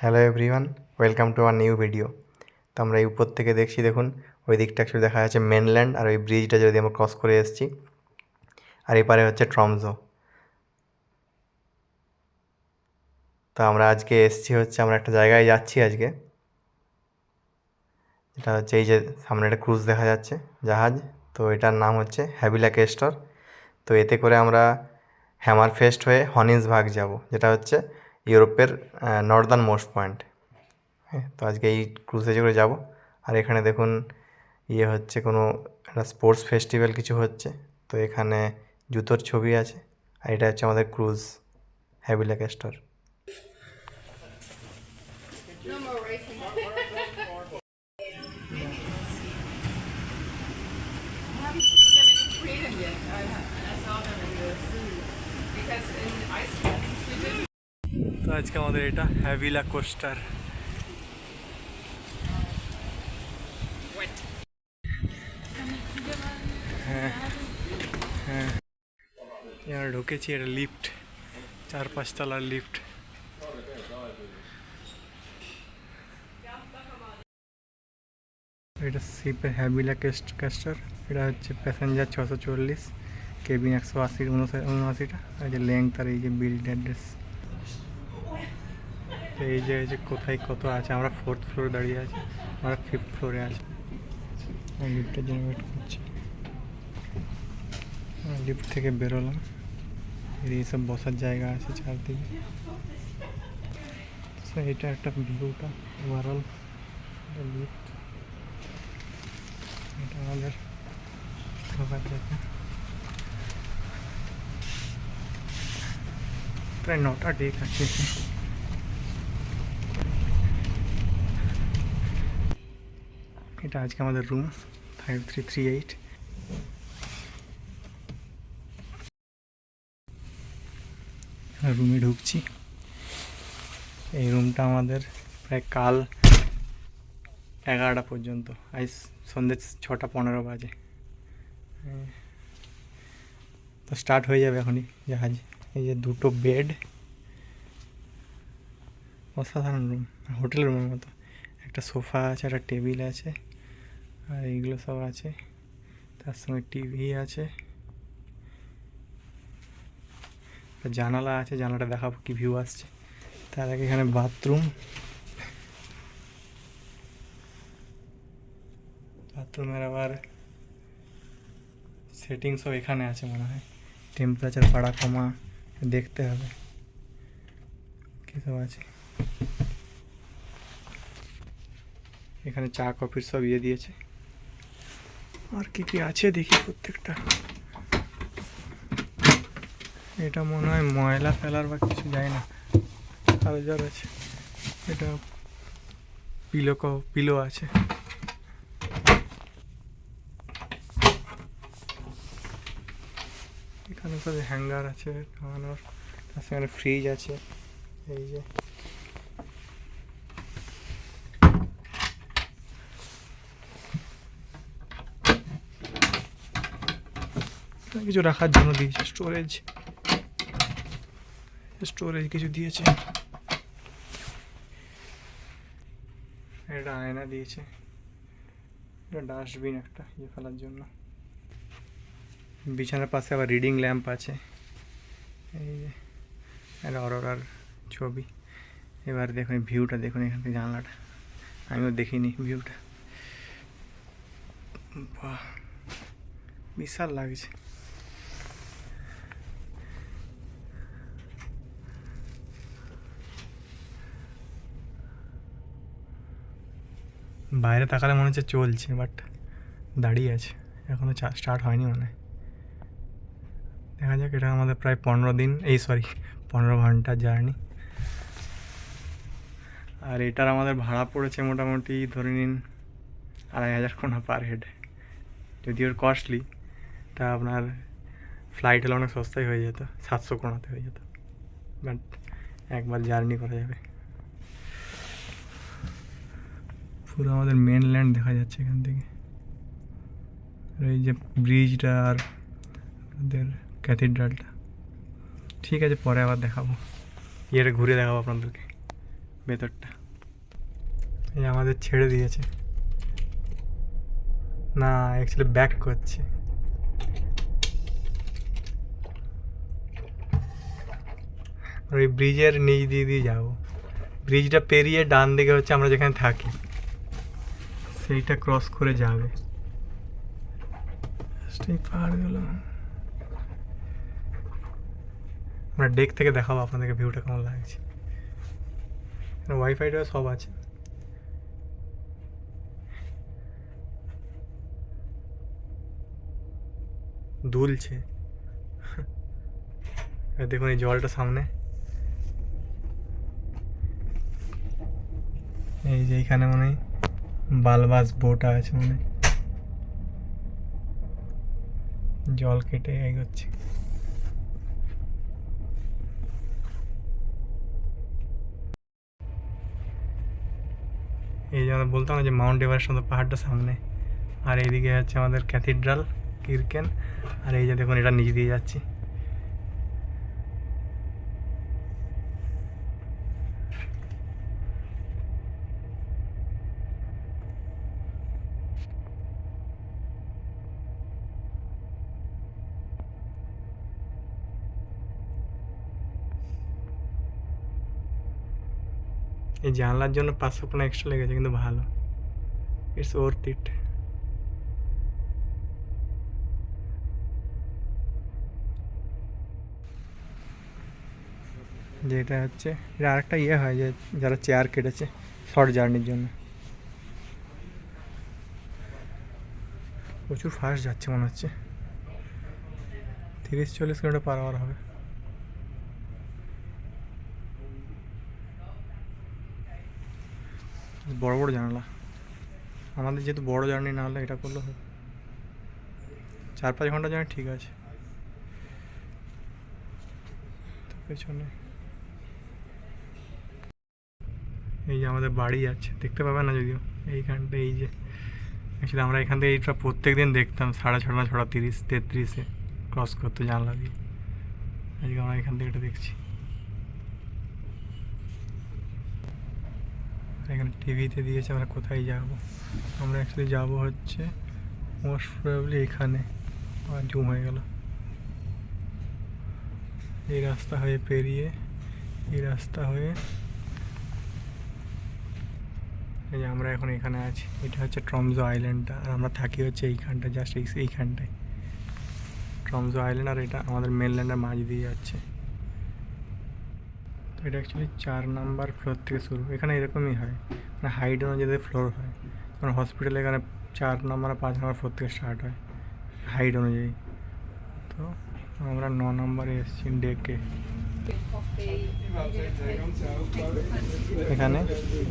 Hello everyone welcome to আমার new video তো আমরা এই উপর থেকে দেখছি, দেখুন, ওই দিকটা একটু দেখা যাচ্ছে মেনল্যান্ড আর ওই ব্রিজটা যদি আমরা ক্রস করে এসেছি, আর এপারে হচ্ছে ট্রমজো তো আমরা আজকে এসেছি হচ্ছে, আমরা একটা জায়গায় যাচ্ছি আজকে। এটা হচ্ছে এই যে সামনে একটা ক্রুজ দেখা যাচ্ছে, জাহাজ। তো এটার নাম হচ্ছে হ্যাভিলা কেস্টর তো এতে করে আমরা হ্যামার ফেস্ট হয়ে হনিস ভাগ যাব, যেটা হচ্ছে ইউরোপের নর্দার্ন মোস্ট পয়েন্ট হ্যাঁ তো আজকে এই ক্রুজে করে যাব। আর এখানে দেখুন ইয়ে হচ্ছে কোনো একটা স্পোর্টস ফেস্টিভ্যাল কিছু হচ্ছে। তো এখানে জুতোর ছবি আছে। আর এটা হচ্ছে আমাদের ক্রুজ হ্যাভিলা কেস্টর তো আজকে আমাদের এটা হ্যাভিলা কোস্টার। হ্যাঁ হ্যাঁ। ঢুকেছি, এটা লিফট চার পাঁচতলার লিফট। এটা শিপের হ্যাভিলা কেস্ট ক্যাস্টার এটা হচ্ছে প্যাসেঞ্জার ছশো চল্লিশ, কেবিন একশো আশি উনআশিটা। আর যে লেংথ আর এই যে বিল্ড অ্যাড্রেস তো এই যে এই যে কোথায় কত আছে? আমরা ফোর্থ ফ্লোরে দাঁড়িয়ে আছি। আমরা ফিফথ ফ্লোরে আছি। লিফটের জন্য ওয়েট করছি। লিফট থেকে বেরোলাম। এর এইসব বসার জায়গা আছে চারদিকে। So, এটা একটা ভিউটা ওভারঅল লিফট এটা আমাদের প্রায় নটা ডেক আছে এটা আজকে আমাদের room five three three eight রুমে ঢুকছি। এই রুমটা আমাদের প্রায় কাল এগারোটা পর্যন্ত, আজ সন্ধ্যে ছটা পনেরো বাজে। তো স্টার্ট হয়ে যাবে এখনই জাহাজ। এই যে দুটো বেড অসাধারণ রুম হোটেল রুমের মতো। একটা সোফা আছে, একটা টেবিল আছে। আর এইগুলো সব আছে। তার সঙ্গে টিভি আছে। জানালা আছে, জানালাটা দেখাবো কি ভিউ আসছে। তার আগে এখানে বাথরুম বাথরুমের আবার সেটিং সব এখানে আছে মনে হয়। টেম্পারেচার বাড়া, কমা, দেখতে হবে। কী সব আছে? এখানে চা, কফির সব ইয়ে দিয়েছে। আর কি কি আছে দেখি প্রত্যেকটা। এটা মনে হয় ময়লা ফেলার বা কিছু যায় না। কাগজার আছে। এটা পিলো পিলো আছে। এখানে সব হ্যাঙ্গার আছে টাঙানোর তার সঙ্গে ফ্রিজ আছে। এই যে। কিছু রাখার জন্য দিয়েছে স্টোরেজ স্টোরেজ কিছু দিয়েছে। এটা আয়না দিয়েছে। এটা ডাস্টবিন একটা ইয়ে ফেলার জন্য। বিছানার পাশে আবার রিডিং ল্যাম্প আছে। এই যে একটা অরোরার ছবি। এবার দেখুন ভিউটা দেখুন এখান থেকে জানলাটা। আমিও দেখিনি ভিউটা বাহ, বিশাল লাগছে। বাইরে তাকালে মনে হচ্ছে চলছে বাট দাঁড়িয়ে আছে। এখনও স্টার্ট হয়নি মনে দেখা যাক, এটা আমাদের প্রায় পনেরো দিন, এই সরি পনেরো ঘণ্টার জার্নি আর এটার আমাদের ভাড়া পড়েছে মোটামুটি, ধরে নিন, আড়াই হাজার কোনা পার হেড যদি ওর কস্টলি তা আপনার ফ্লাইট হলে অনেক সস্তায় হয়ে যেত, সাতশো কোনাতে হয়ে যেত। বাট একবার জার্নি করা যাবে। পুরো আমাদের মেনল্যান্ড দেখা যাচ্ছে এখান থেকে। এই যে ব্রিজটা আর আমাদের ক্যাথিড্রালটা ঠিক আছে পরে আবার দেখাবো। ইয়েটা ঘুরে দেখাবো আপনাদেরকে ভেতরটা। এই আমাদের ছেড়ে দিয়েছে। না অ্যাকচুয়ালি ব্যাক করছে। ওই ব্রিজের নিচ দিয়ে দিয়ে যাব। ব্রিজটা পেরিয়ে ডান দিকে হচ্ছে আমরা যেখানে থাকি। সেইটা ক্রস করে যাবে। এই পাহাড়গুলো। আমরা ডেক থেকে দেখাবো আপনাদেরকে ভিউটা কেমন লাগছে। ওয়াইফাইটা সব আছে। দুলছে। দেখুন এই জলটা সামনে। এই যে এইখানে মনে হয় বালবাস বোটা আছে মনে জল কেটে এগোচ্ছে। এই যে আমরা বলতাম না যে মাউন্ট এভারেস্ট মতো পাহাড়টা সামনে। আর এইদিকে হচ্ছে আমাদের ক্যাথিড্রাল, কিরকেন, আর এই যে দেখুন এটা নিচে দিয়ে যাচ্ছি। এই জানলার জন্য পাঁচশো কোনো এক্সট্রা লেগেছে, কিন্তু ভালো। ইটস ওর্থ ইট যেটা হচ্ছে এটা আরেকটা ইয়ে হয় যে, যারা চেয়ার কেটেছে শর্ট জার্নির জন্য। প্রচুর ফাস্ট যাচ্ছে মনে হচ্ছে। তিরিশ চল্লিশ কিলোমিটার পার হবে। বড় বড় জানালা। আমাদের যেহেতু বড় জার্নি, না হলে এটা করলে চার পাঁচ ঘণ্টা জার্নি ঠিক আছে। পেছনে। এই যে আমাদের বাড়ি যাচ্ছে, দেখতে পাবেন না যদিও। এইখানটা এই যে। অ্যাকচুয়ালি আমরা এখান থেকে এইটা প্রত্যেক দিন দেখতাম, সাড়ে ছটা ছটা তিরিশ, তেত্রিশে ক্রস করতো জানলা দিয়ে। আজকে আমরা এখান থেকে এটা দেখছি। এখানে টিভিতে দিয়েছে, আমরা কোথায় যাব? আমরা অ্যাকচুয়ালি যাব হচ্ছে মোস্ট প্রবাবলি এখানে। আর জুম হয়ে গেল। এই রাস্তা হয়ে পেরিয়ে, এই রাস্তা হয়ে এই যে আমরা এখন এখানে আছি। এটা হচ্ছে ট্রমজো আইল্যান্ডটা আর আমরা থাকি হচ্ছে এইখানটা জাস্ট এইখানটায়। ট্রমজো আইল্যান্ড আর এটা আমাদের মেনল্যান্ডের মাঝ দিয়ে যাচ্ছে। তো এটা অ্যাকচুয়ালি চার নাম্বার ফ্লোর থেকে শুরু এখানে এরকমই হয়। মানে হাইট অনুযায়ী ফ্লোর হয়। কারণ হসপিটালে এখানে চার নাম্বার পাঁচ নাম্বার ফ্লোর থেকে স্টার্ট হয়। হাইট অনুযায়ী। তো আমরা ন নম্বরে এসেছি ডেকে এখানে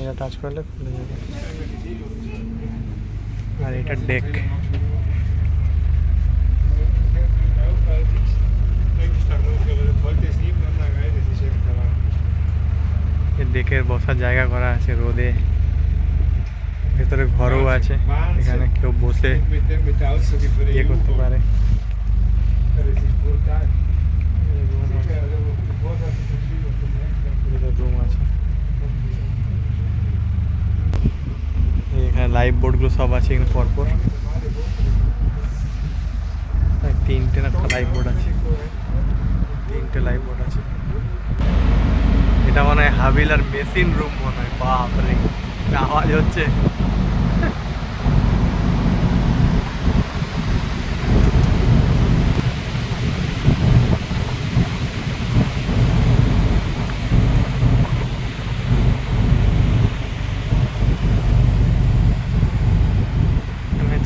এটা টাচ করলে খুলে যাবে। আর এটা ডেক ডেকের বসার জায়গা করা আছে রোদে। ভেতরে ঘরও আছে, এখানে কেউ বসে ইয়ে করতে পারে। এখানে লাইভ বোর্ডগুলো সব আছে এখানে পরপর। তিনটে না লাইভ বোর্ড আছে। তিনটে লাইভ বোর্ড আছে। এটা মনে হয় হাবিলার মেশিন রুম মনে হয়। বাপরে আওয়াজ হচ্ছে।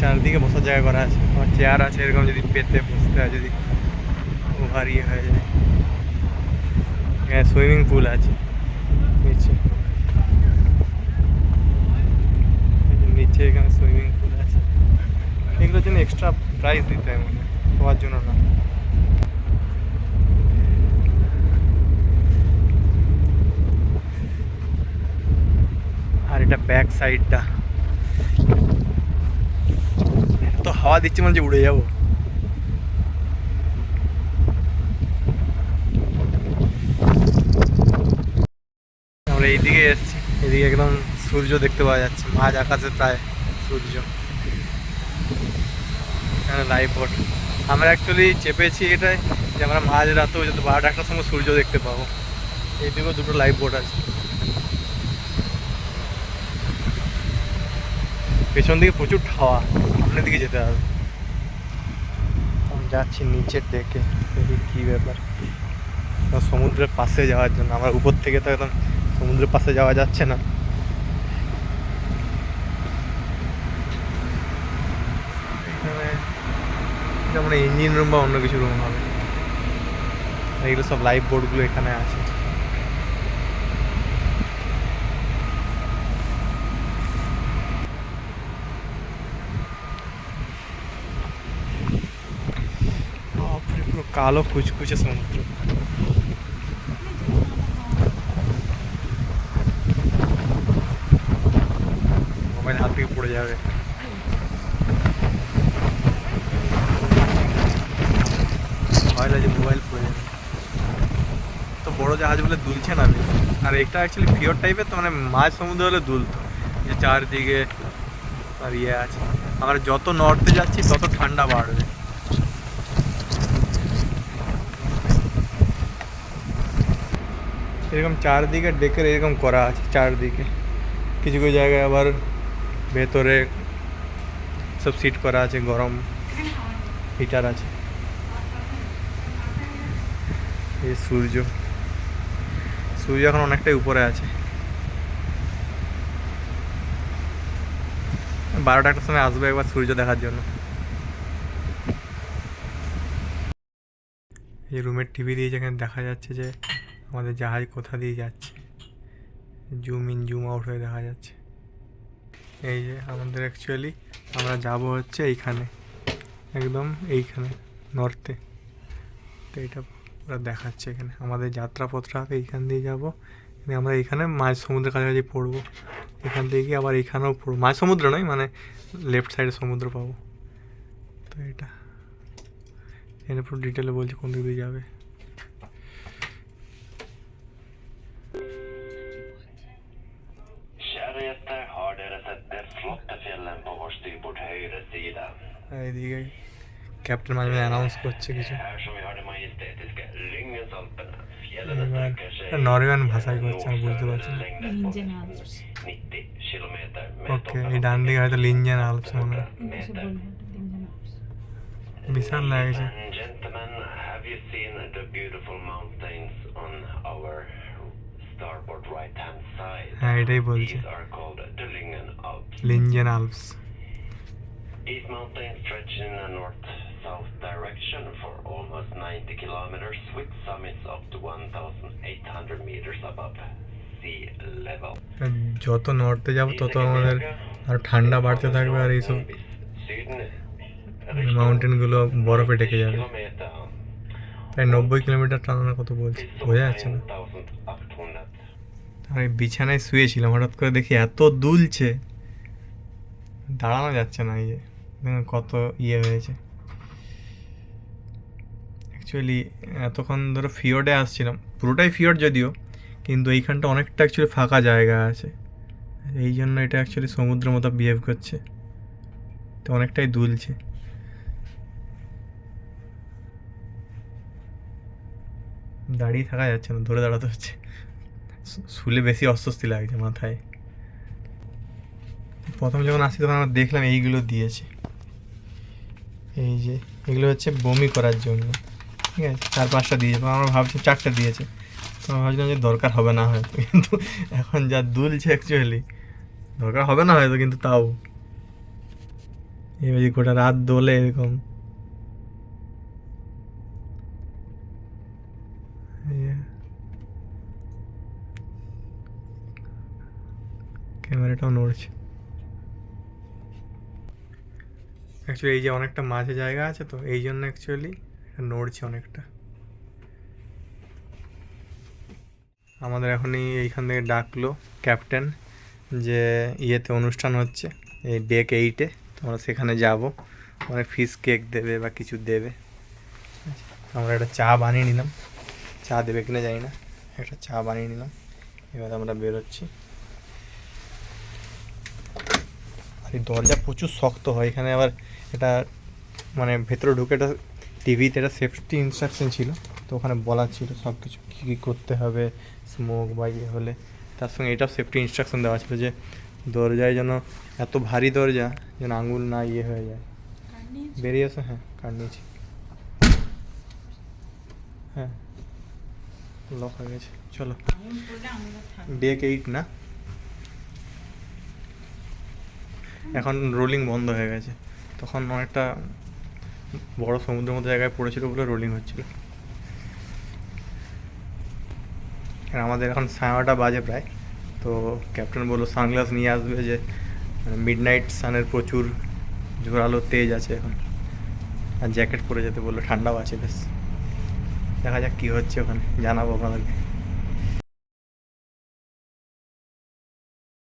চারদিকে বসার জায়গা করা আছে। আমার চেয়ার আছে, এরকম যদি পেতে বসতে হয়, যদি ওভার ইয়ে হয়ে যায়। এখানে সুইমিং পুল আছে নিচে এই যে নিচে এখানে সুইমিং পুল আছে এগুলোর জন্য এক্সট্রা প্রাইস দিতে হয় মনে হয় হওয়ার জন্য না আর এটা ব্যাক সাইডটা তো হাওয়া দিচ্ছে মনে হচ্ছে উড়ে যাব আমরা এইদিকে এসছি। এদিকে একদম সূর্য দেখতে পাওয়া যাচ্ছে, মাঝ আকাশে প্রায় সূর্য। লাইভ বোট আমরা অ্যাকচুয়ালি চেপেছি এটাই যে আমরা মাঝ রাতেও যাতে বারোটা একটার সময় সূর্য দেখতে পাবো। এইদিকেও দুটো লাইভ বোট আছে। পেছন দিকে প্রচুর ঠাওয়া, সামনের দিকে যেতে হবে। যাচ্ছি নিচের দেখি কী ব্যাপার। সমুদ্রের পাশে যাওয়ার জন্য, আমার উপর থেকে তো একদম সমুদ্রের পাশে যাওয়া যাচ্ছে না। যেমন ইঞ্জিন রুম বা অন্য কিছু রুম হবে। এগুলো সব লাইভ বোর্ডগুলো এখানে আছে। কালো কুচকুচে সমুদ্র মোবাইল হাত থেকে পড়ে যাবে ভয় লাগে মোবাইল পড়ে যাবে তো বড় জাহাজ বলে দুলছে না বেশি। আর এটা অ্যাকচুয়ালি ফিওর টাইপের তো মানে মাঝ সমুদ্র হলে দুলতো যে চারদিকে আর ইয়ে আছে আমরা যত নর্থে যাচ্ছি তত ঠান্ডা বাড়বে এরকম চারদিকে ডেকের এরকম করা আছে চারদিকে কিছু কিছু জায়গায় আবার ভেতরে সব সিট করা আছে, গরম হিটার আছে। এই সূর্য। সূর্য এখন অনেকটাই উপরে আছে। বারোটা একটার সময় আসবে একবার সূর্য দেখার জন্য। এই রুমের টিভি দিয়ে যেখানে দেখা যাচ্ছে যে আমাদের জাহাজ কোথা দিয়ে যাচ্ছে। জুম ইন জুম আউট হয়ে দেখা যাচ্ছে। এই যে আমাদের অ্যাকচুয়ালি আমরা যাব হচ্ছে এইখানে, একদম এইখানে নর্থে তো এটা ওরা দেখাচ্ছে এখানে। আমাদের যাত্রাপত্র হবে এইখান দিয়ে যাব। আমরা এখানে মাঝ সমুদ্রের কাছাকাছি পড়ব। এখান থেকে গিয়ে আবার এখানেও পড়ব। মাঝ সমুদ্র নয় মানে লেফট সাইডে সমুদ্র পাবো। তো এটা। এখানে পুরো ডিটেলে বলছে কোন দিক দিয়ে যাবে। Vår styrbord högra sida? আর এইদিকে ক্যাপ্টেন মাঝে অ্যানাউন্স করছে কিছু নরওয়েন ভাষায় করছে আমি বুঝতে পারছি না längden på Linjen Alps. 90 kilometer med ওকে এই ডান দিকে হয়তো লিঞ্জেন আলপস মনে হয়. বিশাল লাগছে gentlemen, have you seen the beautiful mountains on our starboard right hand side? হ্যাঁ এটাই বলছে Lyngen Alps. Lyngen Alps These mountains stretch in a north-south direction for almost 90 kilometers with summits up to 1,800 meters above sea level. যত নর্থে যাব তত আমাদের আরও ঠান্ডা বাড়তে থাকবে আর এইসব মাউন্টেনগুলো বরফে ঢেকে যাবে প্রায় নব্বই কিলোমিটার টানা কত বলছে বোঝা যাচ্ছে না এই বিছানায় শুয়েছিলাম হঠাৎ করে দেখি এত দুলছে দাঁড়ানো যাচ্ছে না, এই যে। কত ইয়ে হয়েছে। অ্যাকচুয়ালি এতক্ষণ ধরো ফিওর্ডে আসছিলাম। পুরোটাই ফিওর্ড যদিও, কিন্তু এইখানটা অনেকটা অ্যাকচুয়ালি ফাঁকা জায়গা আছে। এই জন্য এটা অ্যাকচুয়ালি সমুদ্র মতো বিহেভ করছে। তো অনেকটাই দুলছে। দাঁড়িয়ে থাকা যাচ্ছে না, ধরে দাঁড়াতে হচ্ছে। শুলে বেশি অস্বস্তি লাগছে মাথায়। প্রথম যখন আসি তখন আমরা দেখলাম এইগুলো দিয়েছে। এই যে, এগুলো হচ্ছে বমি করার জন্য। ঠিক আছে? চার, পাঁচটা দিয়েছে। আমরা ভাবছি চারটে দিয়েছে। তো আমরা ভাবছিলাম যে দরকার হবে না হয়তো, কিন্তু এখন যা দুলছে অ্যাকচুয়ালি দরকার হবে না হয়তো, কিন্তু তাও। এবার গোটা রাত দোলে এরকম। ক্যামেরাটাও নড়ছে অ্যাকচুয়ালি এই যে অনেকটা মাঝে জায়গা আছে তো, এই জন্য অ্যাকচুয়ালি নড়ছে অনেকটা। আমাদের এখনই এইখান থেকে ডাকলো ক্যাপ্টেন যে ইয়েতে অনুষ্ঠান হচ্ছে, এই ডেক এইটে তোমরা সেখানে যাব। মানে ফিস কেক দেবে বা কিছু দেবে। আমরা একটা চা বানিয়ে নিলাম। চা দেবে কিনা জানি না। একটা চা বানিয়ে নিলাম। এবার আমরা বেরোচ্ছি আর এই দরজা প্রচুর শক্ত হয় এখানে আবার এটা মানে ভেতরে ঢুকে এটা টিভিতে এটা সেফটি ইনস্ট্রাকশন ছিল তো ওখানে বলা ছিল সব কিছু কী কী করতে হবে স্মোক বা ইয়ে হলে। তার সঙ্গে এটাও সেফটি ইনস্ট্রাকশন দেওয়া ছিল যে দরজায় যেন এত ভারী দরজা যেন আঙুল না ইয়ে হয়ে যায়। বেরিয়ে আসো হ্যাঁ কার্ড নিয়েছি হ্যাঁ লক হয়ে গেছে চলো। ডেক এইট না? এখন রোলিং বন্ধ হয়ে গেছে। তখন অনেকটা বড় সমুদ্রের মতো জায়গায় পড়েছিল বলে রোলিং হচ্ছিল। আর আমাদের এখন সাড়ে বাজে প্রায়। তো ক্যাপ্টেন বলল সানগ্লাস নিয়ে আসবে যে মিড নাইট সানের প্রচুর জোরালো তেজ আছে এখন। আর জ্যাকেট পরে যেতে বলল, ঠান্ডাও আছে বেশ। দেখা যাক কী হচ্ছে ওখানে, জানাব আপনাদেরকে।